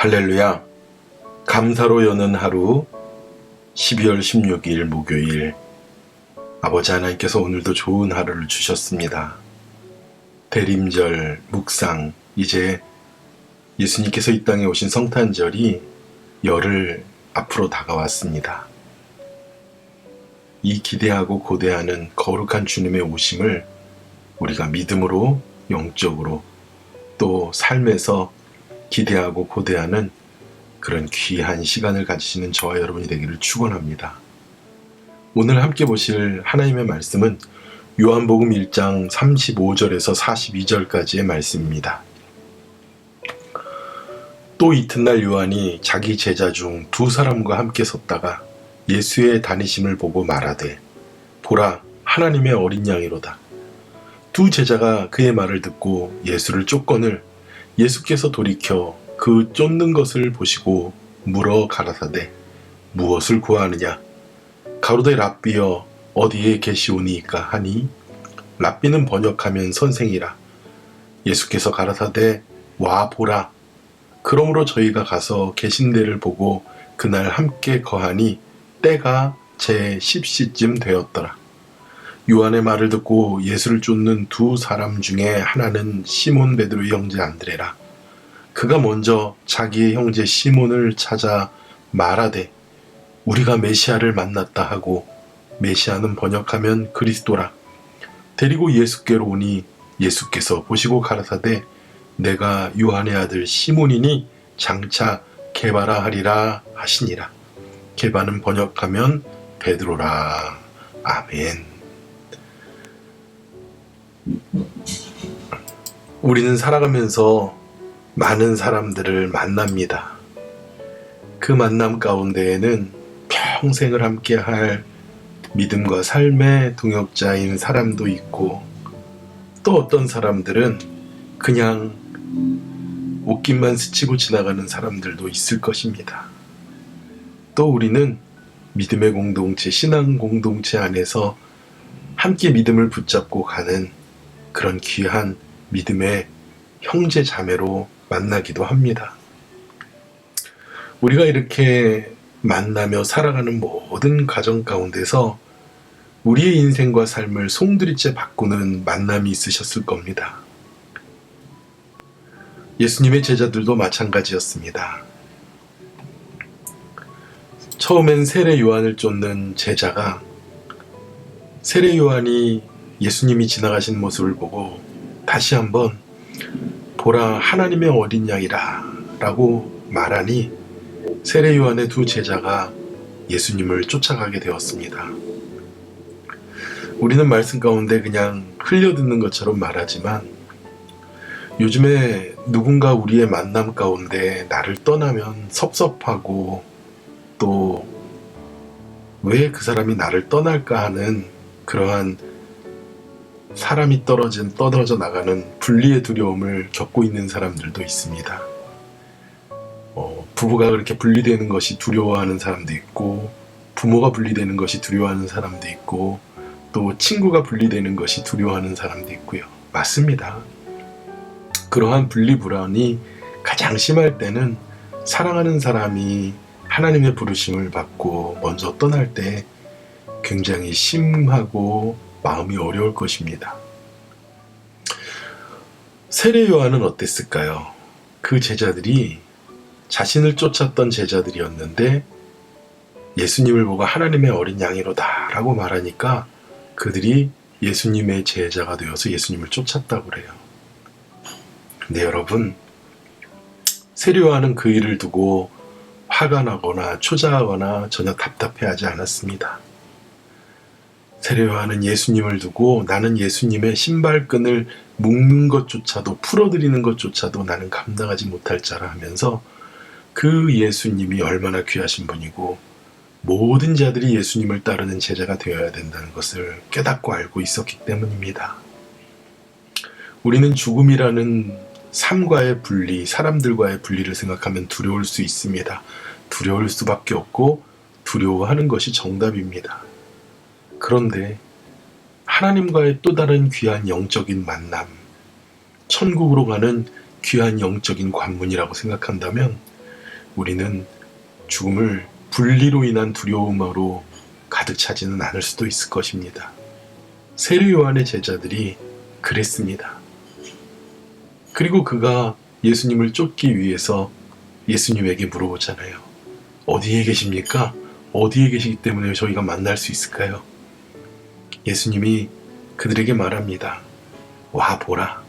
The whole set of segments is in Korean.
할렐루야. 감사로 여는 하루 12월 16일 목요일 아버지 하나님께서 오늘도 좋은 하루를 주셨습니다. 대림절 묵상 이제 예수님께서 이 땅에 오신 성탄절이 열흘 앞으로 다가왔습니다. 이 기대하고 고대하는 거룩한 주님의 오심을 우리가 믿음으로 영적으로 또 삶에서 기대하고 고대하는 그런 귀한 시간을 가지시는 저와 여러분이 되기를 축원합니다. 오늘 함께 보실 하나님의 말씀은 요한복음 1장 35절에서 42절까지의 말씀입니다. 또 이튿날 요한이 자기 제자 중 두 사람과 함께 섰다가 예수의 다니심을 보고 말하되 보라 하나님의 어린 양이로다. 두 제자가 그의 말을 듣고 예수를 쫓거늘 예수께서 돌이켜 그 쫓는 것을 보시고 물어 가라사대 무엇을 구하느냐? 가로되 랍비여 어디에 계시오니이까 하니? 랍비는 번역하면 선생이라. 예수께서 가라사대 와 보라. 그러므로 저희가 가서 계신 데를 보고 그날 함께 거하니 때가 제 10시쯤 되었더라 요한의 말을 듣고 예수를 쫓는 두 사람 중에 하나는 시몬 베드로의 형제 안드레라. 그가 먼저 자기의 형제 시몬을 찾아 말하되 우리가 메시아를 만났다 하고 메시아는 번역하면 그리스도라. 데리고 예수께로 오니 예수께서 보시고 가라사대 내가 요한의 아들 시몬이니 장차 개바라 하리라 하시니라. 개바는 번역하면 베드로라. 아멘. 우리는 살아가면서 많은 사람들을 만납니다. 그 만남 가운데에는 평생을 함께 할 믿음과 삶의 동역자인 사람도 있고 또 어떤 사람들은 그냥 옷깃만 스치고 지나가는 사람들도 있을 것입니다. 또 우리는 믿음의 공동체, 신앙 공동체 안에서 함께 믿음을 붙잡고 가는 그런 귀한 믿음의 형제 자매로 만나기도 합니다. 우리가 이렇게 만나며 살아가는 모든 가정 가운데서 우리의 인생과 삶을 송두리째 바꾸는 만남이 있으셨을 겁니다. 예수님의 제자들도 마찬가지였습니다. 처음엔 세례 요한을 쫓는 제자가 세례 요한이 예수님이 지나가신 모습을 보고 다시 한번 보라 하나님의 어린 양이라 라고 말하니 세례 요한의 두 제자가 예수님을 쫓아가게 되었습니다. 우리는 말씀 가운데 그냥 흘려듣는 것처럼 말하지만 요즘에 누군가 우리의 만남 가운데 나를 떠나면 섭섭하고 또 왜 그 사람이 나를 떠날까 하는 그러한 사람이 떨어진 떨어져 나가는 분리의 두려움을 겪고 있는 사람들도 있습니다. 어, 부부가 그렇게 분리되는 것이 두려워하는 사람도 있고 부모가 분리되는 것이 두려워하는 사람도 있고 또 친구가 분리되는 것이 두려워하는 사람도 있고요. 맞습니다. 그러한 분리불안이 가장 심할 때는 사랑하는 사람이 하나님의 부르심을 받고 먼저 떠날 때 굉장히 심하고 마음이 어려울 것입니다. 세례 요한은 어땠을까요? 그 제자들이 자신을 쫓았던 제자들이었는데 예수님을 보고 하나님의 어린 양이로다 라고 말하니까 그들이 예수님의 제자가 되어서 예수님을 쫓았다고 그래요. 근데 여러분, 세례 요한은 그 일을 두고 화가 나거나 초자하거나 전혀 답답해하지 않았습니다. 세례요한은 예수님을 두고 나는 예수님의 신발끈을 묶는 것조차도 풀어드리는 것조차도 나는 감당하지 못할 자라 하면서 그 예수님이 얼마나 귀하신 분이고 모든 자들이 예수님을 따르는 제자가 되어야 된다는 것을 깨닫고 알고 있었기 때문입니다. 우리는 죽음이라는 삶과의 분리, 사람들과의 분리를 생각하면 두려울 수 있습니다. 두려울 수밖에 없고 두려워하는 것이 정답입니다. 그런데 하나님과의 또 다른 귀한 영적인 만남, 천국으로 가는 귀한 영적인 관문이라고 생각한다면 우리는 죽음을 분리로 인한 두려움으로 가득 차지는 않을 수도 있을 것입니다. 세례 요한의 제자들이 그랬습니다. 그리고 그가 예수님을 쫓기 위해서 예수님에게 물어보잖아요. 어디에 계십니까? 어디에 계시기 때문에 저희가 만날 수 있을까요? 예수님이 그들에게 말합니다. 와 보라.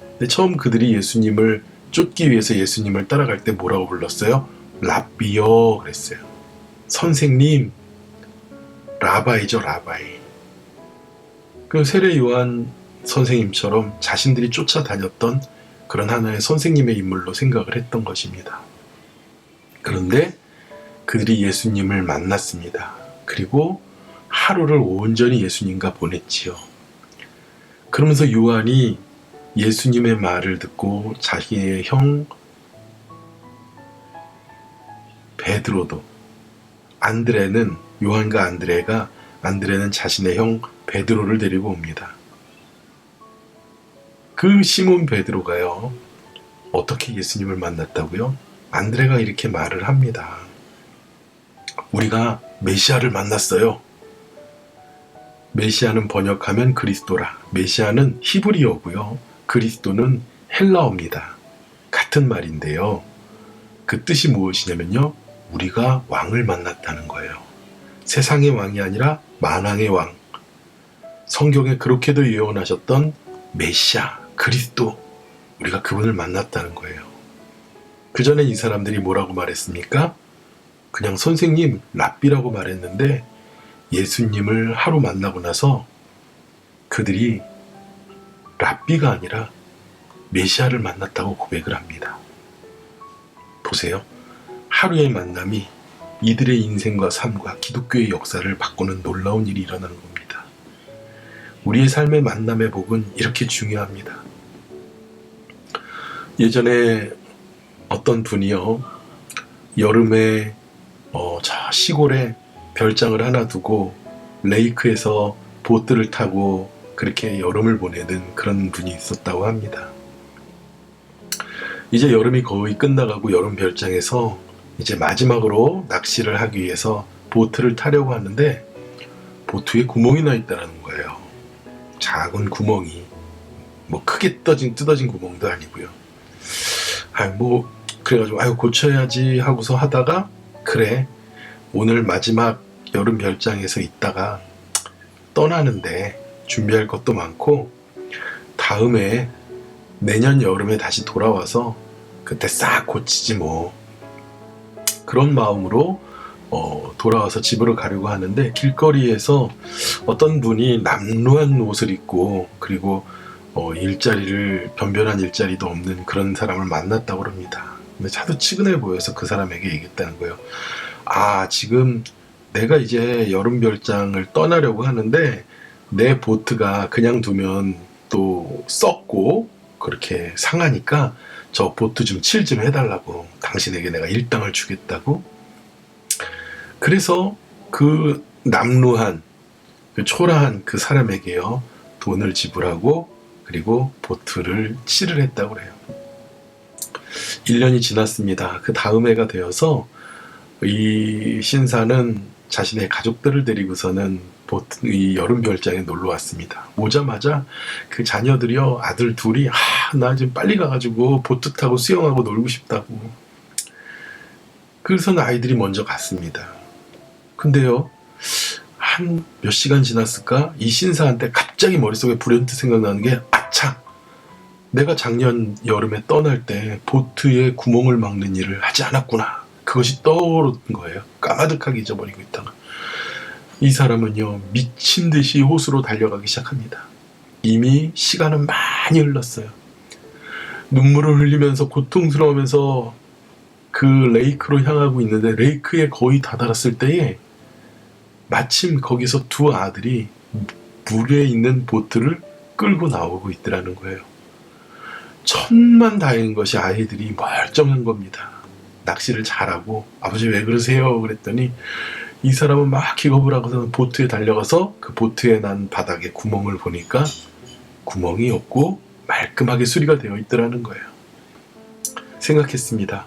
근데 처음 그들이 예수님을 쫓기 위해서 예수님을 따라갈 때 뭐라고 불렀어요? 랍비요 그랬어요. 선생님, 라바이죠 라바이. 그 세례 요한 선생님처럼 자신들이 쫓아다녔던 그런 하나의 선생님의 인물로 생각을 했던 것입니다. 그런데 그들이 예수님을 만났습니다. 그리고 하루를 온전히 예수님과 보냈지요. 그러면서 요한이 예수님의 말을 듣고 자기의 형 베드로도 안드레는 요한과 안드레가 안드레는 자신의 형 베드로를 데리고 옵니다. 그 시몬 베드로가요. 어떻게 예수님을 만났다고요? 안드레가 이렇게 말을 합니다. 우리가 메시아를 만났어요. 메시아는 번역하면 그리스도라. 메시아는 히브리어고요. 그리스도는 헬라어입니다. 같은 말인데요. 그 뜻이 무엇이냐면요. 우리가 왕을 만났다는 거예요. 세상의 왕이 아니라 만왕의 왕. 성경에 그렇게도 예언하셨던 메시아, 그리스도. 우리가 그분을 만났다는 거예요. 그 전에 이 사람들이 뭐라고 말했습니까? 그냥 선생님, 랍비라고 말했는데 예수님을 하루 만나고 나서 그들이 랍비가 아니라 메시아를 만났다고 고백을 합니다. 보세요. 하루의 만남이 이들의 인생과 삶과 기독교의 역사를 바꾸는 놀라운 일이 일어나는 겁니다. 우리의 삶의 만남의 복은 이렇게 중요합니다. 예전에 어떤 분이요, 여름에 어, 저 시골에 별장을 하나 두고 레이크에서 보트를 타고 그렇게 여름을 보내는 그런 분이 있었다고 합니다. 이제 여름이 거의 끝나가고 여름 별장에서 이제 마지막으로 낚시를 하기 위해서 보트를 타려고 하는데 보트에 구멍이 나 있다는 거예요. 작은 구멍이 뭐 크게 떠진 뜯어진 구멍도 아니고요. 아뭐 그래가지고 아유 고쳐야지 하고서 하다가 그래 오늘 마지막 여름 별장에서 있다가 떠나는데 준비할 것도 많고 다음에 내년 여름에 다시 돌아와서 그때 싹 고치지 뭐 그런 마음으로 어, 돌아와서 집으로 가려고 하는데 길거리에서 어떤 분이 남루한 옷을 입고 그리고 어, 일자리를 변변한 일자리도 없는 그런 사람을 만났다고 합니다. 근데 차도 치근해 보여서 그 사람에게 얘기했다는 거예요. 아 지금 내가 이제 여름 별장을 떠나려고 하는데 내 보트가 그냥 두면 또 썩고 그렇게 상하니까 저 보트 좀 칠 좀 해달라고 당신에게 내가 일당을 주겠다고. 그래서 그 남루한 그 초라한 그 사람에게요 돈을 지불하고 그리고 보트를 칠을 했다고 그래요. 1년이 지났습니다. 그 다음 해가 되어서 이 신사는 자신의 가족들을 데리고서는 보트, 이 여름 별장에 놀러 왔습니다. 오자마자 그 자녀들이요 아들 둘이 아 나 지금 빨리 가가지고 보트 타고 수영하고 놀고 싶다고. 그래서 아이들이 먼저 갔습니다. 근데요 한 몇 시간 지났을까 이 신사한테 갑자기 머릿속에 불현듯 생각나는 게 아차 내가 작년 여름에 떠날 때 보트에 구멍을 막는 일을 하지 않았구나. 그것이 떠오른 거예요. 까마득하게 잊어버리고 있다가. 이 사람은요, 미친 듯이 호수로 달려가기 시작합니다. 이미 시간은 많이 흘렀어요. 눈물을 흘리면서 고통스러우면서 그 레이크로 향하고 있는데 레이크에 거의 다다랐을 때에 마침 거기서 두 아들이 물에 있는 보트를 끌고 나오고 있더라는 거예요. 천만 다행인 것이 아이들이 멀쩡한 겁니다. 낚시를 잘하고 아버지 왜 그러세요? 그랬더니 이 사람은 막 기겁을 하고서 보트에 달려가서 그 보트에 난 바닥에 구멍을 보니까 구멍이 없고 말끔하게 수리가 되어 있더라는 거예요. 생각했습니다.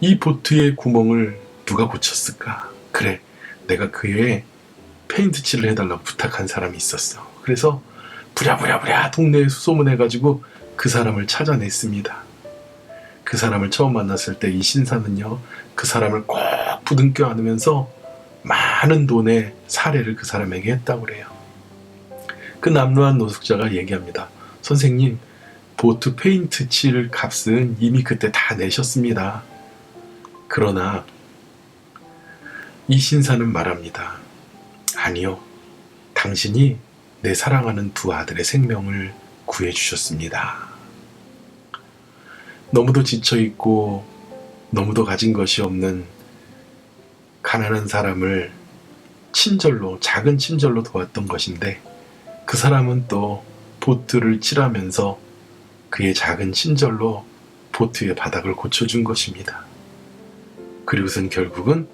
이 보트의 구멍을 누가 고쳤을까? 그래, 내가 그에 페인트 칠을 해달라고 부탁한 사람이 있었어. 그래서 부랴부랴부랴 동네에 소문해가지고 그 사람을 찾아냈습니다. 그 사람을 처음 만났을 때 이 신사는요, 그 사람을 꼭 부둥켜 안으면서 많은 돈의 사례를 그 사람에게 했다고 그래요. 그 남루한 노숙자가 얘기합니다. 선생님, 보트 페인트 칠 값은 이미 그때 다 내셨습니다. 그러나 이 신사는 말합니다. 아니요. 당신이 내 사랑하는 두 아들의 생명을 구해 주셨습니다. 너무도 지쳐있고 너무도 가진 것이 없는 가난한 사람을 친절로, 작은 친절로 도왔던 것인데 그 사람은 또 보트를 칠하면서 그의 작은 친절로 보트의 바닥을 고쳐준 것입니다. 그리고선 결국은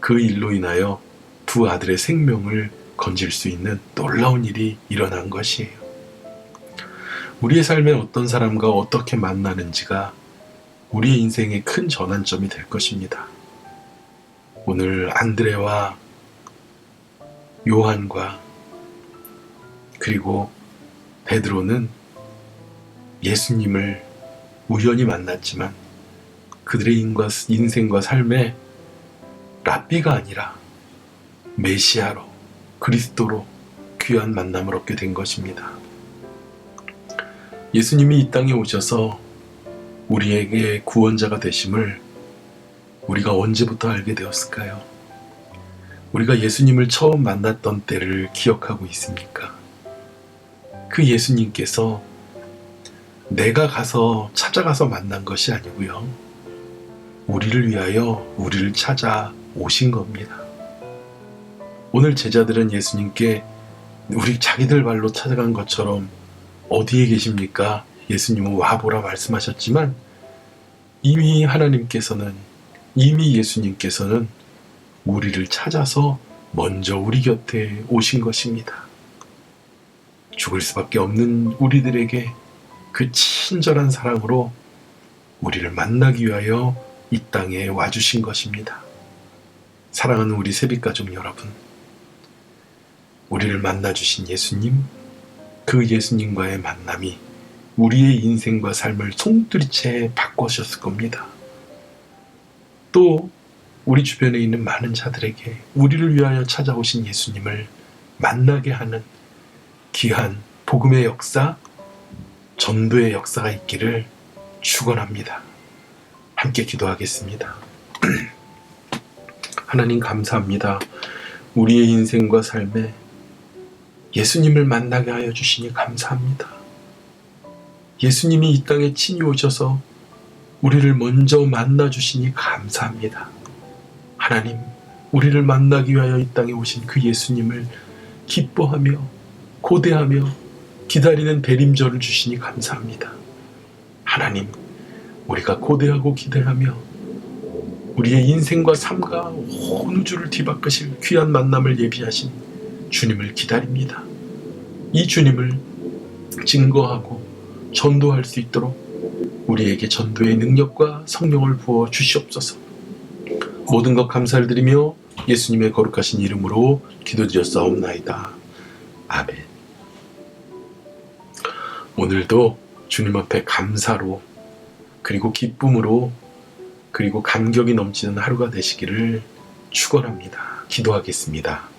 그 일로 인하여 두 아들의 생명을 건질 수 있는 놀라운 일이 일어난 것이에요. 우리의 삶에 어떤 사람과 어떻게 만나는지가 우리의 인생의 큰 전환점이 될 것입니다. 오늘 안드레와 요한과 그리고 베드로는 예수님을 우연히 만났지만 그들의 인과- 인생과 삶에 랍비가 아니라 메시아로 그리스도로 귀한 만남을 얻게 된 것입니다. 예수님이 이 땅에 오셔서 우리에게 구원자가 되심을 우리가 언제부터 알게 되었을까요? 우리가 예수님을 처음 만났던 때를 기억하고 있습니까? 그 예수님께서 내가 가서 찾아가서 만난 것이 아니고요. 우리를 위하여 우리를 찾아 오신 겁니다. 오늘 제자들은 예수님께 우리 자기들 발로 찾아간 것처럼 어디에 계십니까? 예수님은 와보라 말씀하셨지만 이미 하나님께서는 이미 예수님께서는 우리를 찾아서 먼저 우리 곁에 오신 것입니다. 죽을 수밖에 없는 우리들에게 그 친절한 사랑으로 우리를 만나기 위하여 이 땅에 와주신 것입니다. 사랑하는 우리 세빛가족 여러분, 우리를 만나주신 예수님, 그 예수님과의 만남이 우리의 인생과 삶을 송두리째 바꾸셨을 겁니다. 또 우리 주변에 있는 많은 자들에게 우리를 위하여 찾아오신 예수님을 만나게 하는 귀한 복음의 역사, 전도의 역사가 있기를 축원합니다. 함께 기도하겠습니다. 하나님 감사합니다. 우리의 인생과 삶에 예수님을 만나게 하여 주시니 감사합니다. 예수님이 이 땅에 친히 오셔서 우리를 먼저 만나 주시니 감사합니다. 하나님, 우리를 만나기 위하여 이 땅에 오신 그 예수님을 기뻐하며 고대하며 기다리는 대림절을 주시니 감사합니다. 하나님, 우리가 고대하고 기대하며 우리의 인생과 삶과 온 우주를 뒤바꾸실 귀한 만남을 예비하신 주님을 기다립니다. 이 주님을 증거하고 전도할 수 있도록 우리에게 전도의 능력과 성령을 부어 주시옵소서. 모든 것 감사를 드리며 예수님의 거룩하신 이름으로 기도드렸사옵나이다. 아멘. 오늘도 주님 앞에 감사로 그리고 기쁨으로 그리고 감격이 넘치는 하루가 되시기를 축원합니다. 기도하겠습니다.